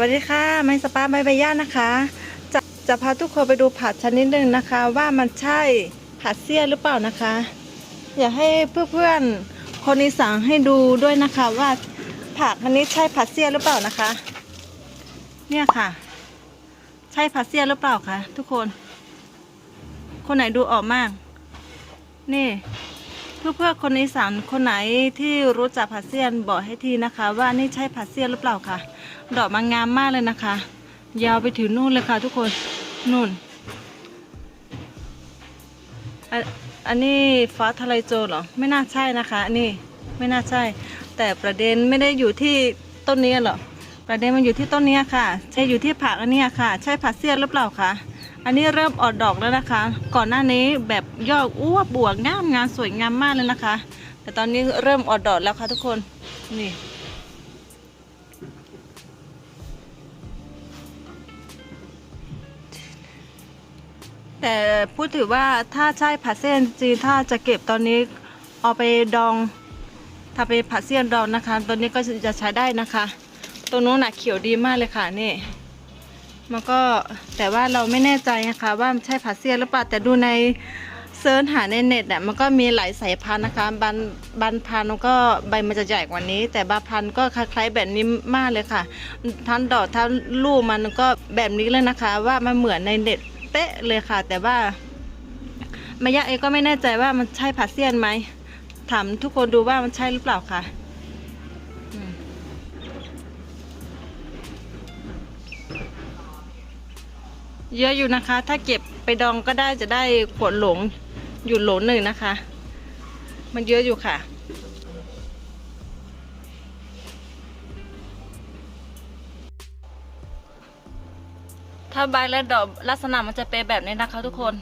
วัสดีค่ะ ไม่สปาไม่ใบย่านะคะ จะจะพาทุกคนไปดูผักชนิดหนึ่งนะคะ ว่ามันใช่ผัดเสี้ยหรือเปล่านะคะ อยากให้เพื่อนๆคนอีสานให้ดูด้วยนะคะว่าผักอันนี้ใช่ผัดเสี้ยหรือเปล่านะคะ เนี่ยค่ะ ใช่ผัดเสี้ยหรือเปล่าคะทุกคน คนไหนดูออกมาก นี่ เพื่อเพื่อคนอีสานคนไหนที่รู้จักผัดเสี้ยนบอกให้ทีนะคะ ว่านี่ใช่ผัดเสี้ยนหรือเปล่าค่ะ ดอกมันงามมากเลยนะคะ ยาวไปถึงนู่นเลยค่ะทุกคนนู่นอันอันนี้ฟ้าทะลายโจรเหรอไม่น่าใช่นะคะนนี้ไม่น่าใช่ แต่ประเด็นไม่ได้อยู่ที่ต้นนี้หรอประเด็นมันอยู่ที่ต้นนี้ค่ะ ใช่อยู่ที่ผักอันนี้ค่ะ ใช่ผัดเสี้ยนหรือเปล่าคะ อันนี้เริ่มออกดอกแล้วนะคะ ก่อนหน้านี้แบบยอดอ้วบบวกงามงามสวยงามมากเลยนะคะ แต่ตอนนี้เริ่มออกดอกแล้วค่ะทุกคนนี่แต่พูดถือว่าถ้าใช่ผัดเส้นจีนถ้าจะเก็บตอนนี้เอาไปดองถ้าไปผัดเสี้ยนดองนะคะ ตัวนี้ก็จะใช้ได้นะคะตรงนู้นน่ะเขียวดีมากเลยค่ะนี่ มันก็แต่ว่าเราไม่แน่ใจนะคะว่ามันใช่ผัดเสี้ยนหรือเปล่าแต่ดูในเซิร์ชหาในเน็ตอะมันก็มีหลายสายพันธุ์นะคะบางบางพันธุ์ก็ใบมันจะใหญ่กว่านี้ แต่บาพันธุ์ก็คล้ายๆแบบนี้มากเลยค่ะ ทั้งดอกทั้งลูกมันก็แบบนี้เลยนะคะ ว่ามันเหมือนในเน็ตเป๊ะเลยค่ะ แต่ว่ามายะเองก็ไม่แน่ใจว่ามันใช่ผัดเซียนไหมถามทุกคนดูว่ามันใช่หรือเปล่าค่ะ เยอะอยู่นะคะ ถ้าเก็บไปดองก็ได้จะได้ขวดหลงหยุดหลงหนึ่งนะคะ มันเยอะอยู่ค่ะ ถ้าใบและดอกลักษณะมันจะเป็นแบบนี้นะคะทุกคน